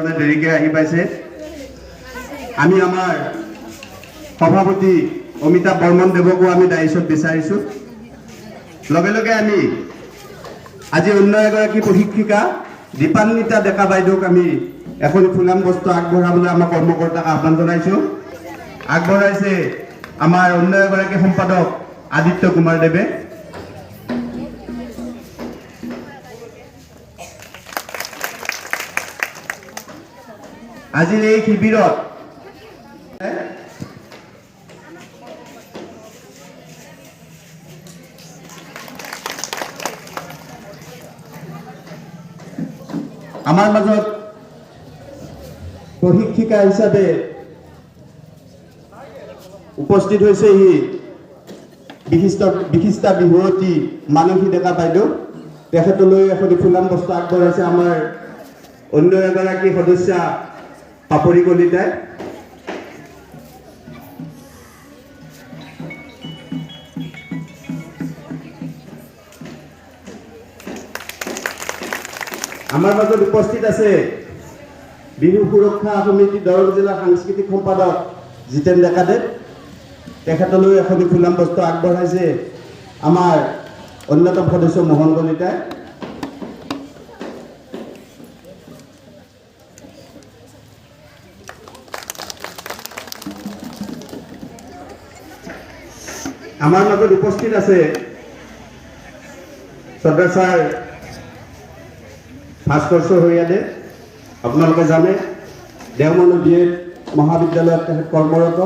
কাৰণে দেৰিকে পাইছে। আমি আমাৰ সভাপতি অমিতাভ বৰ্মন দেৱকো আমি দায়িত্বত বিচাৰিছোঁ। লগে লগে আমি আজি অন্য এগৰাকী প্ৰশিক্ষিকা দীপান্বিতা ডেকা বাইদেউক আমি এখন ফুলাম বস্তু আগবঢ়াবলৈ আমাৰ কৰ্মকৰ্তাক আহ্বান জনাইছোঁ। আগবঢ়াইছে আমাৰ অন্য এগৰাকী সম্পাদক আদিত্য কুমাৰ দেৱে। আজিৰ এই শিবিৰত আমাৰ মাজত প্ৰশিক্ষিকা হিচাপে উপস্থিত হৈছেহি বিশিষ্ট, বিশিষ্টা বিহুৱতী মানসী ডেকা বাইদেউ। তেখেতলৈ এখন ফুলাম বস্তু আগবঢ়াইছে আমাৰ অন্য এগৰাকী সদস্যা পাপৰি কলিতাই আমাৰ মাজত উপস্থিত আছে বিহু সুৰক্ষা সমিতি দৰং জিলা সাংস্কৃতিক সম্পাদক জিতেন ডেকাদেৱ তেখেতলৈ এখনি ফুলাম বস্তু আগবঢ়াইছে আমাৰ অন্যতম সদস্য মোহন কলিতাই। আমাৰ মাজত উপস্থিত আছে চৰ্দাৰ ছাৰ ভাস্কৰ চহৰীয়াদে আপোনালোকে জানে, দেওমনু বি এড মহাবিদ্যালয়ত তেখেত কৰ্মৰত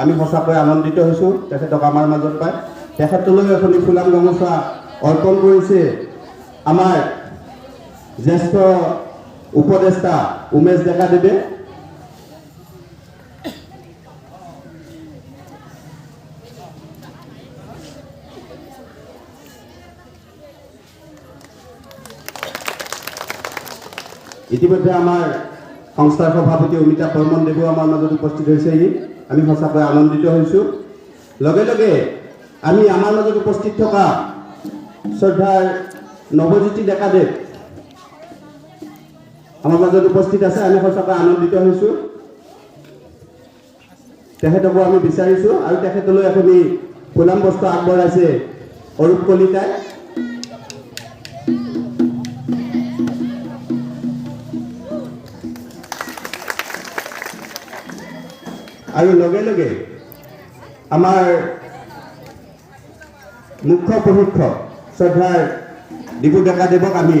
আমি সঁচাকৈ আনন্দিত হৈছোঁ, তেখেতক আমাৰ মাজত পাই। তেখেতলৈ এখন ফুলাম গামোচা অৰ্পণ কৰিছে আমাৰ জ্যেষ্ঠ উপদেষ্টা উমেশ ডেকাদেৱে ইতিমধ্যে আমাৰ সংস্থাৰ সভাপতি অমিতাভ বৰ্মন দেৱো আমাৰ মাজত উপস্থিত হৈছেহি আমি সঁচাকৈ আনন্দিত হৈছোঁ। লগে লগে আমি আমাৰ মাজত উপস্থিত থকা শ্ৰদ্ধাৰ নৱজ্যোতি ডেকাদেৱ আমাৰ মাজত উপস্থিত আছে, আমি সঁচাকৈ আনন্দিত হৈছোঁ। তেখেতকো আমি বিচাৰিছোঁ আৰু তেখেতলৈ এখনি ফুলাম বস্তু আগবঢ়াইছে অৰূপ কলিতাই। আৰু লগে লগে আমাৰ মুখ্য প্ৰশিক্ষক শ্ৰদ্ধাৰ ডিবু ডেকাদেৱক আমি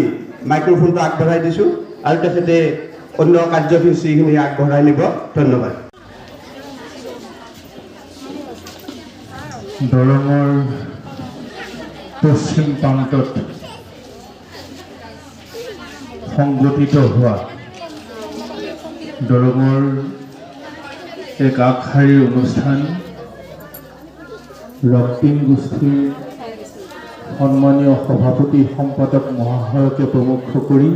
মাইক্ৰফোনটো আগবঢ়াই দিছোঁ আৰু তেখেতে অন্য কাৰ্যসূচীখিনি আগবঢ়াই নিব। ধন্যবাদ। দৰঙৰ পশ্চিম প্ৰান্তত সংগঠিত হোৱা দৰঙৰ এক আগশাৰীৰ অনুষ্ঠান ৰক্তিম গোষ্ঠীৰ সন্মানীয় সভাপতি সম্পাদক মহাশয়কে প্ৰমুখ কৰি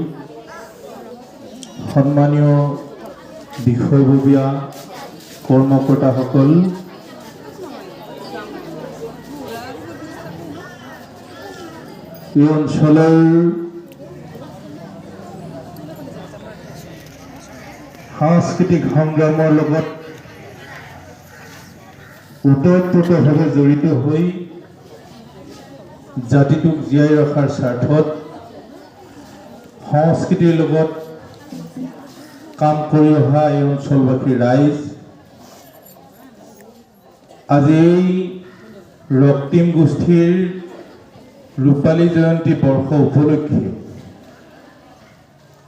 সন্মানীয় বিষয়ববীয়া কৰ্মকৰ্তাসকল এই অঞ্চলৰ সাংস্কৃতিক সংগ্ৰামৰ লগত ওতঃপ্ৰোতভাৱে জড়িত হৈ জাতিটোক জীয়াই ৰখাৰ স্বাৰ্থত সংস্কৃতিৰ লগত কাম কৰি অহা এই অঞ্চলবাসীৰ ৰাইজ আজি এই ৰক্তিম গোষ্ঠীৰ ৰূপালী জয়ন্তী বৰ্ষ উপলক্ষে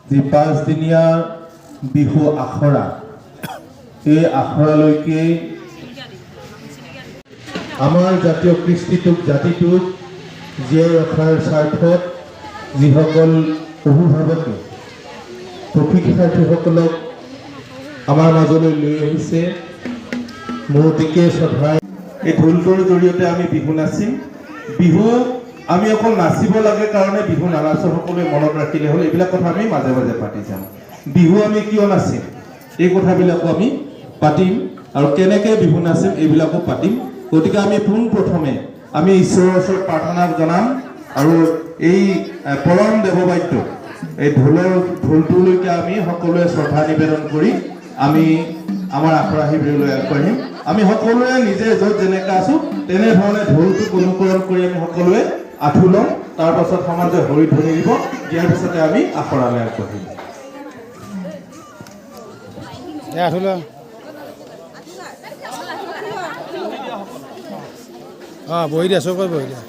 যি পাঁচদিনীয়া বিহু আখৰা এই আখৰালৈকে আমাৰ জাতীয় কৃষ্টিটোক জাতিটোক জীয়াই ৰখাৰ স্বাৰ্থত যিসকল অভিভাৱকে প্ৰশিক্ষাৰ্থীসকলক আমাৰ মাজলৈ লৈ আহিছে মৌতিকে শ্ৰদ্ধাই এই ঢোলটোৰ জৰিয়তে আমি বিহু নাচিম। বিহু আমি অকল নাচিব লাগে কাৰণে বিহু নানাচো সকলোৱে মনত ৰাখিলে হ'ল, এইবিলাক কথা আমি মাজে মাজে পাতি যাম। বিহু আমি কিয় নাচিম? এই কথাবিলাকো আমি পাতিম আৰু কেনেকৈ বিহু নাচিম, এইবিলাকো পাতিম। গতিকে আমি পোনপ্ৰথমে আমি ঈশ্বৰৰ ওচৰত প্ৰাৰ্থনা জনাম আৰু এই পৰম দেৱবাদ্য, এই ঢোলৰ ঢোলটোলৈকে আমি সকলোৱে শ্ৰদ্ধা নিবেদন কৰি আমি আমাৰ আখৰা শিবিৰলৈ আগবাঢ়িম। আমি সকলোৱে নিজে য'ত যেনেকৈ আছোঁ, তেনেধৰণে ঢোলটোক অনুকৰণ কৰি আমি সকলোৱে আঁঠু ল'ম। তাৰ পাছত সমাজে হৰি ধ্বনি দিব। দিয়াৰ পিছতে আমি আখৰালৈ আগবাঢ়িম। দে আঠুল অঁ বহি দিয়া চৌকত বহি দিয়া।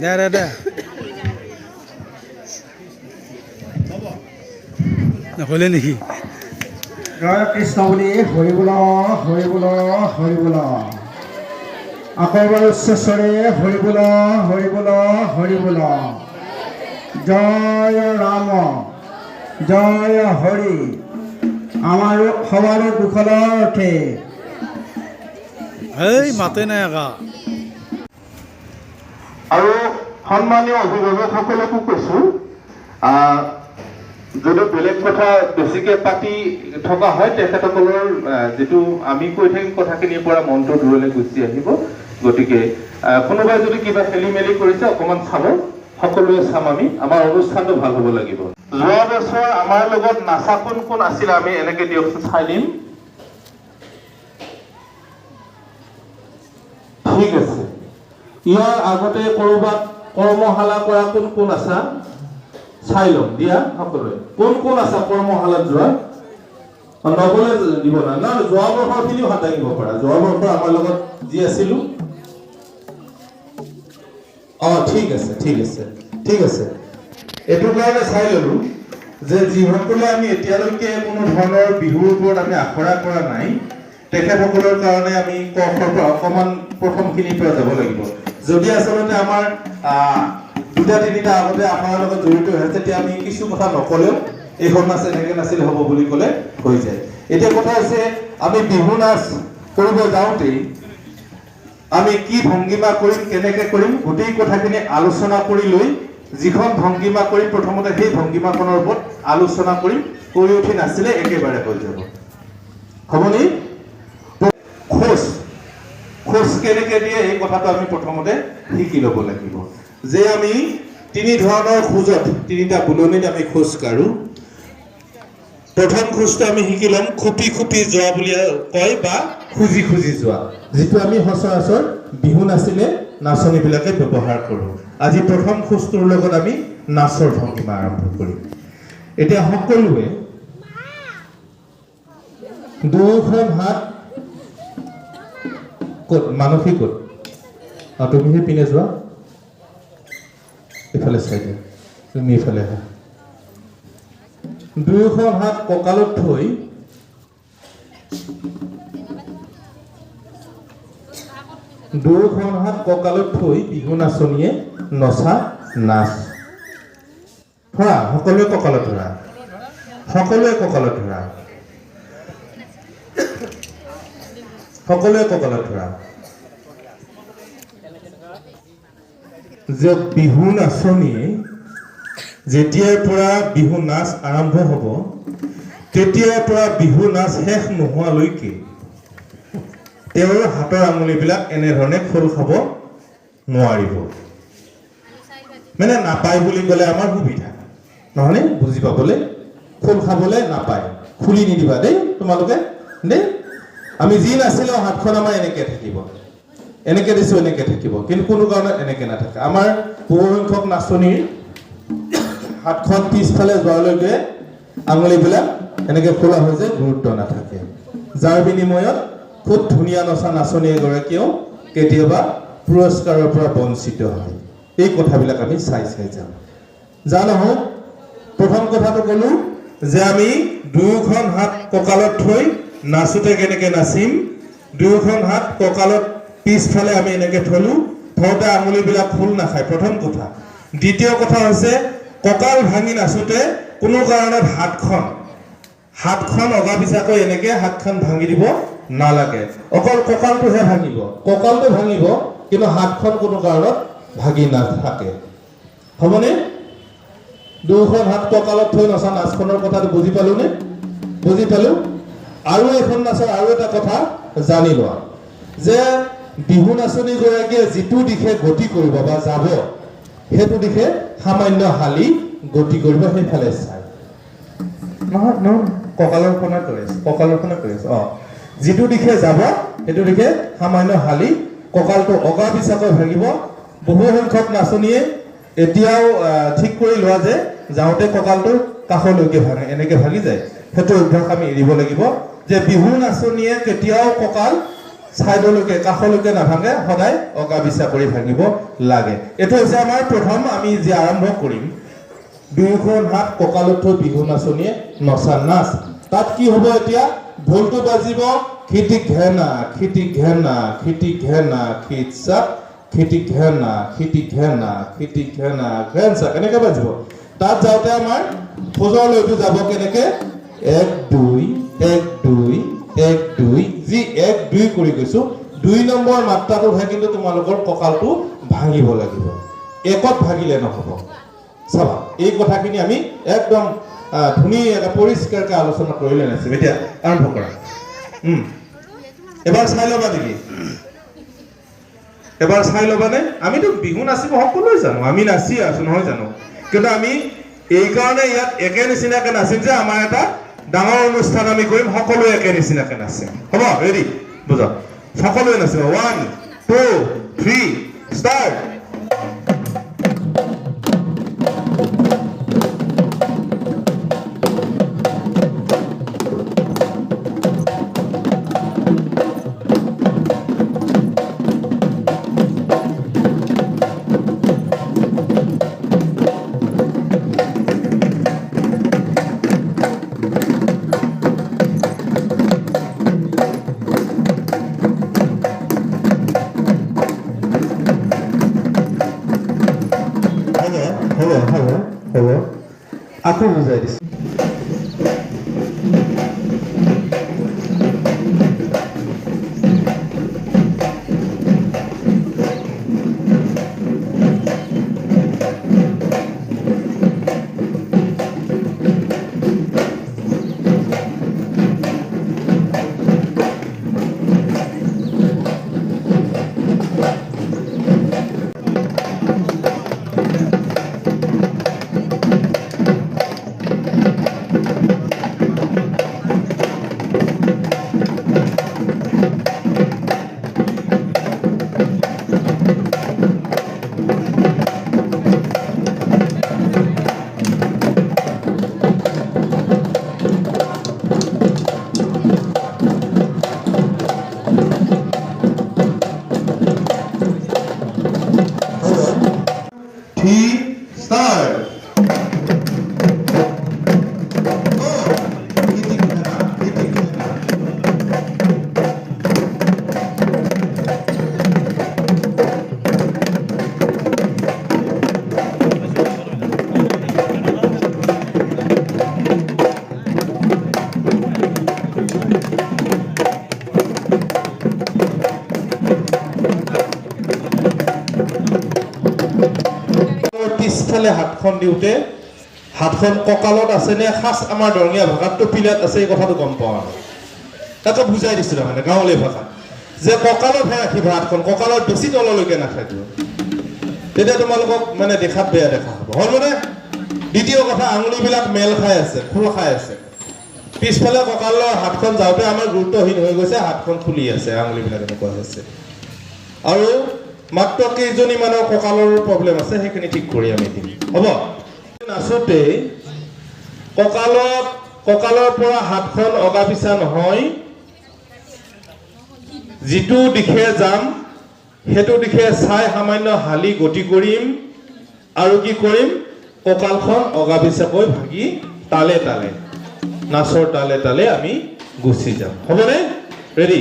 দে দে দে। নকলে নেকি? জয় কৃষ্ণ বুলি হৰি বোল হৰি বোল হৰি বোল। আকৌ এবাৰ উচ্চস্বৰে হৰি বোল হৰি বোল হৰি বোল। জয় ৰাম জয় হৰি আমাৰ সবার কুশলৰ অৰ্থে এই মাতে নাই একা আৰু সন্মানীয় অভিভাৱকসকলকো কৈছো আহ, যদি বেলেগ কথা বেছিকে পাতি থকা হয় তেখেতসকলৰ যিটো আমি কৈ থাকিম কথাখিনিৰ পৰা মনটো দূৰলৈ গুচি আহিব। গতিকে আহ, কোনোবাই যদি কিবা খেলি মেলি কৰিছে অকণমান চাব। সকলোৱে চাম আমি আমাৰ অনুষ্ঠানটো ভাল হ'ব লাগিব। যোৱা বছৰ আমাৰ লগত নাচা কোন কোন আছিলে আমি এনেকে দিয়কচোন চাই দিম। ঠিক আছে। ইয়াৰ আগতে কৰবাত কৰ্মশালা কৰা কোন কোন আছা? চাই ল'ম দিয়া সকলোৱে। কোন কোন আছা কৰ্মশালাত যোৱা? নগলে দিব না যোৱা বৰ্ষৰ খিনিও হাত দাঙিব পাৰা। যোৱা বৰ্ষৰ আমাৰ লগত যি আছিলো অ, ঠিক আছে ঠিক আছে ঠিক আছে। এইটো কাৰণে চাই ললো যে যিসকলে আমি এতিয়ালৈকে কোনো ধৰণৰ বিহুৰ ওপৰত আমি আখৰা কৰা নাই, তেখেতসকলৰ কাৰণে আমি ক খৰ পৰা অকণমান প্ৰথমখিনিৰ পৰা যাব লাগিব। যদি আচলতে আমাৰ দুটা, তিনিটা আগতে আমাৰ লগত জড়িত হৈ আছে, তেতিয়া আমি কিছু কথা নকলেও এইখন নাচ এনেকে নাচিলে হ'ব বুলি ক'লে হৈ যায়। এতিয়া কথা হৈছে, আমি বিহু নাচ কৰিব যাওঁতেই আমি কি ভংগীমা কৰিম, কেনেকে কৰিম, গোটেই কথাখিনি আলোচনা কৰি লৈ, যিখন ভংগীমা কৰিম, প্ৰথমতে সেই ভংগীমাখনৰ ওপৰত আলোচনা কৰিম, কৰি উঠি নাচিলে একেবাৰে হৈ যাব। হ'বনি? খোজ খোজ কেনেকে দিয়ে, এই কথাটো আমি প্ৰথমতে শিকি ল'ব লাগিব। যে আমি তিনি ধৰণৰ খোজত, তিনিটা বুলনিত আমি খোজ কাঢ়ো। প্ৰথম খোজটো আমি শিকি ল'ম খুপি খুপি যোৱা বুলি কয় বা খুজি খুজি যোৱা। যিটো আমি সচৰাচৰ বিহু নাচিলে নাচনীবিলাকে ব্যৱহাৰ কৰোঁ। আজি প্ৰথম খোজটোৰ লগত আমি নাচৰ ভংগীমা আৰম্ভ কৰিম। এতিয়া সকলোৱে দুয়োখন হাত ক'ত মানসিক ক'ত? অঁ তুমি সেই পিনে যোৱা। এইফালে চাই দিয়া তুমি এইফালে আহা। দুয়োখন হাত কঁকালত থৈ দুয়োখন হাত কঁকালত থৈ বিহু নাচনীয়ে নচা নাচ। ধৰা সকলোৱে কঁকালত ধৰা। সকলোৱে কঁকালত ধৰা। সকলোৱে কঁকালত ধৰা। যে বিহু নাচনীয়ে যেতিয়াৰ পৰা বিহু নাচ আৰম্ভ হ'ব তেতিয়াৰ পৰা বিহু নাচ শেষ নোহোৱালৈকে তেওঁৰ হাতৰ আঙুলিবিলাক এনেধৰণে খোল খাব নোৱাৰিব। মানে নাপায় বুলি ক'লে আমাৰ সুবিধা। নহয়নে? বুজি পাবলৈ? খোল খাবলৈ নাপায়। খুলি নিদিবা দেই তোমালোকে। দেই আমি যি নাচিলেও হাতখন আমাৰ এনেকে থাকিব। এনেকে দিছো এনেকে থাকিব। কিন্তু কোনো কাৰণত এনেকে নাথাকে। আমাৰ বহু সংখ্যক নাচনীৰ হাতখন পিছফালে যোৱালৈকে আঙুলিবিলাক এনেকে খোলা হৈ যায়, গুৰুত্ব নাথাকে। যাৰ বিনিময়ত খুব ধুনীয়া নচা নাচনী এগৰাকীয়েও কেতিয়াবা পুৰস্কাৰৰ পৰা বঞ্চিত হয়। এই কথাবিলাক আমি চাই চাই যাম। যা নহওক, প্ৰথম কথাটো ক'লো যে আমি দুয়োখন হাত কঁকালত থৈ নাচোতে কেনেকে নাচিম, দুয়োখন হাত কঁকালত পিছফালে আমি এনেকে থলো, থওঁতে আঙুলিবিলাক খোল নাখায়। প্ৰথম কথা। দ্বিতীয় কথা হৈছে কঁকাল ভাঙি নাচোতে কোনো কাৰণত হাতখন হাতখন অগা পিছাকৈ এনেকে হাতখন ভাঙি দিব নালাগে। অকল কঁকালটোহে ভাঙিব। কঁকালটো ভাঙিব কিন্তু হাতখন কোনো কাৰণত ভাগি নাথাকে। হ'বনে? দুয়োখন হাত কঁকালত থৈ নচা নাচখনৰ কথাটো বুজি পালোনে? বুজি পালো। আৰু এইখন নাচৰ আৰু এটা কথা জানি লোৱা। যে বিহু নাচনীগৰাকীয়ে যিটো দিশে গতি কৰিব বা যাব সেইটো দিশে সামান্য হালি গতি কৰিব সেইফালে চাই। নহয় নহয় কঁকালৰ খনে কৈ আছে কঁকালৰ খনে কৈ আছে অঁ। যিটো দিশে যাব সেইটো দিশে সামান্য হালি কঁকালটো অগা পিছাকৈ ভাঙিব বহু সংখ্যক নাচনীয়ে এতিয়াও ঠিক কৰি লোৱা যে যাওঁতে কঁকালটো কাষলৈকে ভাঙে এনেকে ভাঙি যায়। সেইটো অভ্যাস আমি এৰিব লাগিব যে বিহু নাচনীয়ে কেতিয়াও কঁকাল ছাইডলৈকে কাষলৈকে নাভাঙে, সদায় অগা পিছা কৰি ভাঙিব লাগে। এইটো হৈছে আমাৰ প্ৰথম আমি যি আৰম্ভ কৰিম। দুয়োখন হাত কঁকালত বিহু নাচনীয়ে নচা নাচ। তাত কি হ'ব এতিয়া? ঢোলটো বাজিব খিটি ঘেনা খিটি ঘেনা খিটি ঘেনা খিট চাপ খিটি ঘেনা খিটি ঘেনা খিটি ঘেনা, ঘেন চাপ, এনেকে বাজিব। তাত যাওঁতে আমাৰ ফোজৰলৈকে যাব কেনেকে? এক, দুই এক দুই এক, দুই এক দুই কৰি গৈছো। দুই নম্বৰ মাত্ৰাটোহে কিন্তু তোমালোকৰ কঁকালটো ভাঙিব লাগিব। একত ভাঙিলে নহ'ব। চাবা এই কথাখিনি আমি একদম ধুনীয়াকৈ পৰিষ্কাৰকৈ আলোচনা কৰিলে নাছিল এতিয়া আৰম্ভ কৰা। এবাৰ চাই ল'বা নেকি? এবাৰ চাই ল'বানে আমিতো বিহু নাচিব সকলোৱে জানো। আমি নাচি আছো নহয় জানো? কিন্তু আমি এইকাৰণে ইয়াত একে নিচিনাকে নাচিম যে আমাৰ এটা ডাঙৰ অনুষ্ঠান আমি কৰিম সকলোৱে একে নিচিনাকে নাচিম হ'ব ৰেডি বুজা? সকলোৱে নাচিব। ওৱান টু থ্ৰী ষ্টাৰ্ট আকৌ বুজাই পিছফালে হাতখন দিওঁতে, হাতখন কঁকালত আছে নে সাজ আমাৰ দৰঙীয়া ভাষাতটো পিলাত আছে, এই কথাটো গম পাওঁ আৰু তাকে বুজাই দিছোঁ তাৰমানে গাঁৱলীয়া ভাষাত যে কঁকালতহে ৰাখিবা হাতখন, কঁকালত বেছি তললৈকে নাথাকিব। তেতিয়া তোমালোকক মানে দেখাত বেয়া দেখা হ'ব। হ'ল মানে দ্বিতীয় কথা, আঙুলিবিলাক মেল খাই আছে খোল খাই আছে। পিছফালে কঁকালৰ হাতখন যাওঁতে আমাৰ গুৰুত্বহীন হৈ গৈছে, হাতখন খুলি আছে, আঙুলিবিলাক এনেকুৱা হৈছে। আৰু মাত্ৰ কেইজনীমানৰ কঁকালৰ প্ৰব্লেম আছে সেইখিনি ঠিক কৰি আমি দিম। হ'ব? নাচোতে কঁকালত কঁকালৰ পৰা হাতখন অগা পিছা নহয়। যিটো দিশে যাম সেইটো দিশে চাই সামান্য হালি গতি কৰিম। আৰু কি কৰিম? কঁকালখন অগা পিছাকৈ ভাগি তালে তালে। নাচৰ তালে তালে আমি গুচি যাম। হ'বনে? ৰেডি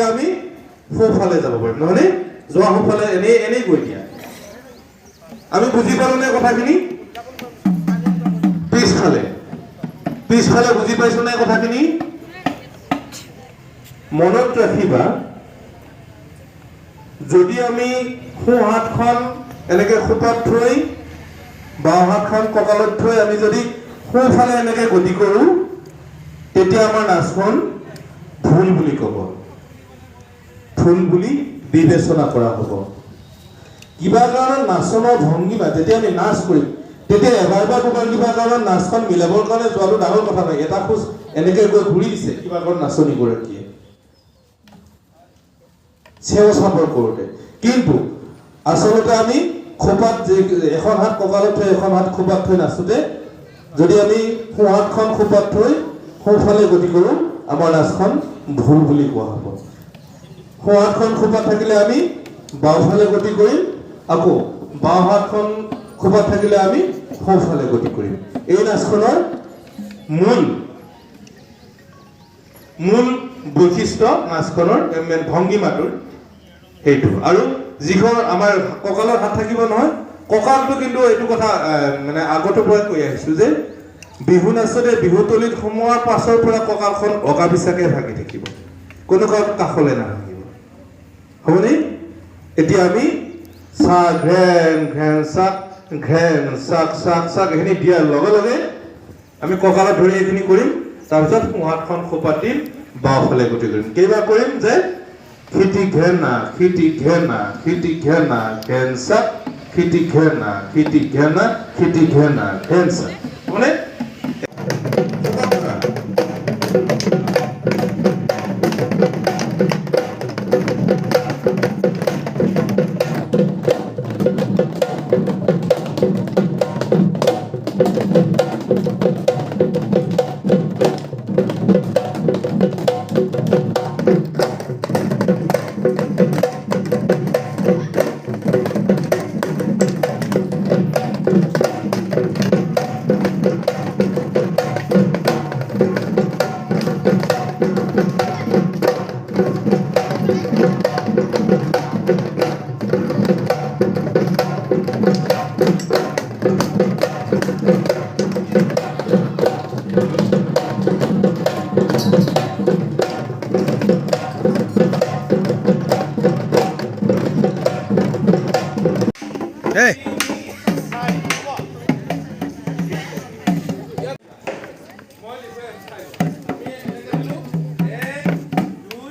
এতিয়া আমি সোঁফালে যাব পাৰিম। নহয়নে যোৱা সোঁফালে এনেই এনেই গৈ দিয়া। আমি বুজি পালো নে কথাখিনি? পিছফালে। পিছফালে বুজি পাইছো নে কথাখিনি? মনত ৰাখিবা, যদি আমি সোঁ হাতখন এনেকে খোপাত থৈ বাওঁ হাতখন কঁকালত থৈ আমি যদি সোঁফালে এনেকে গতি কৰোঁ, তেতিয়া আমাৰ নাচখন ভুল বুলি ক'ব। ভুল বুলি বিবেচনা কৰা হ'ব। কিবা কাৰণত নাচনৰ ভংগীমা যেতিয়া আমি নাচ কৰিম, তেতিয়া এবাৰ বা দুবাৰ কিবা কাৰণত নাচখন মিলাবৰ কাৰণে যোৱাটো ডাঙৰ কথা নহয়, এটা খোজ এনেকে গৈ ঘূৰি দিছে, কিবা কাৰণত নাচনীগৰাকীয়ে চেও চাপৰ কৰোঁতে। কিন্তু আচলতে আমি খোপাত এখন হাত কঁকালত থৈ, এখন হাত খোপাত থৈ নাচোঁতে, যদি আমি সোঁ হাতখন খোপাত থৈ সোঁফালে গতি কৰোঁ, আমাৰ নাচখন ভুল বুলি কোৱা হ'ব। সোঁ হাতখন খোপাত থাকিলে আমি বাওঁফালে গতি কৰিম আকৌ বাওঁ হাতখন খোপাত থাকিলে আমি সোঁফালে গতি কৰিম। এই নাচখনৰ মূল মূল বৈশিষ্ট্য নাচখনৰ মেইন ভংগীমাটোৰ সেইটো। আৰু যিখন আমাৰ কঁকালৰ হাত থাকিব নহয় কঁকালটো কিন্তু এইটো কথা মানে আগতৰ পৰাই কৈ আহিছো যে বিহু নাচতে বিহুতলিত সোমোৱাৰ পাছৰ পৰা কঁকালখন অগা পিছাকে ভাগি থাকিব। কোনো কাষলৈ নাভাঙিব হ'বনে এতিয়া আমি চা ঘেন ঘেন চাক ঘেন চাক চাক চাক এইখিনি দিয়াৰ লগে লগে আমি কঁকালত ধৰি এইখিনি কৰিম তাৰপিছত সোঁহাতখন দিম বাওঁফালে গতি কৰিম। কেইবাৰ কৰিম যে খিটি ঘেনা খিটি ঘেনা খিটি ঘেনা ঘেন চাক খিটি ঘেনা খিটি ঘেনা খিটি ঘেনা ঘেন চাক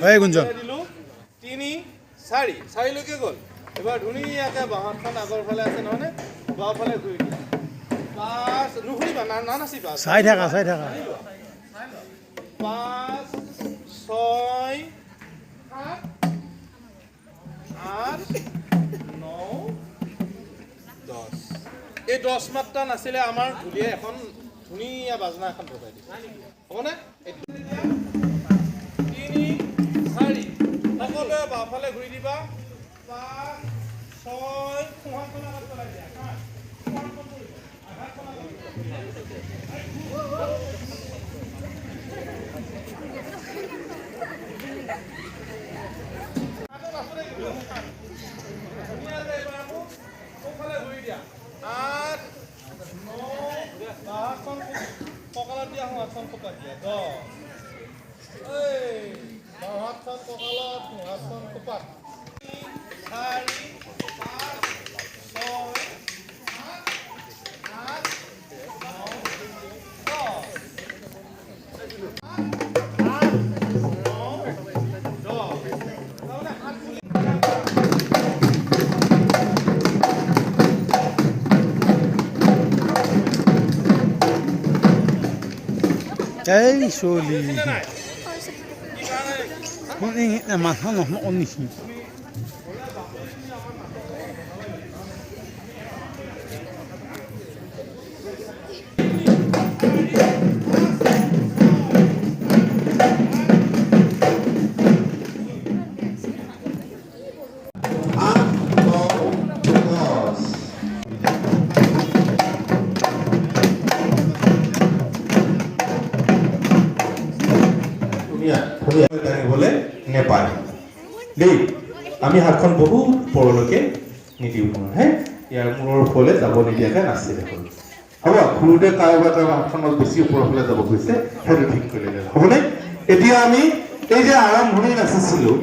মানে এই গুঞ্জন তিনি চাৰি চাৰিলৈকে গ'ল। এবাৰ ধুনীয়াকে বাঁহতখন আগৰ ফালে আছে নহয়নে? বাওঁফালে ঘূৰি দিয়া পাঁচ নুঘূৰিবা না না নাচিবা। চাই থাকা চাই থাকা। এই দহ মাত্ৰা নাছিলে আমাৰ ঢুলীয়ে এখন ধুনীয়া বাজনা এখন বজাই দিব হ'বনে? তিনি, চাৰি। সকলোৱে বাওঁফালে ঘূৰি দিবা। পাঁচ, ছয় সোঁহাতখন আগত পেলাই দিয়া। আঘাতখন আগত ঘূৰিবা। ধুনীয়াকে এইবাৰ আকৌ সোঁফালে ঘূৰি দিয়া আঠ ন বাহাতখন কঁকালত দিয়া সোঁহাতখন কঁকালত দিয়া দহ এই বাহাতখন কঁকালত সোঁহাতখন কপাত এই চলি নাই কি কাৰণে শুনি মাথা নহয় নিছি আমি বহু বহুত ওপৰলৈকে নিদিওঁ মই হে? ইয়াৰ মূৰৰ ফলে যাব নিদিয়াকৈ নাচিলে হ'ল হ'ব সৰুতে কাৰোবাৰ হাতখন অলপ বেছি ওপৰৰ ফালে যাব খুজিছে, সেইটো ঠিক কৰি হ'বনে? এতিয়া আমি এই যে আৰম্ভণি নাচিছিলোঁ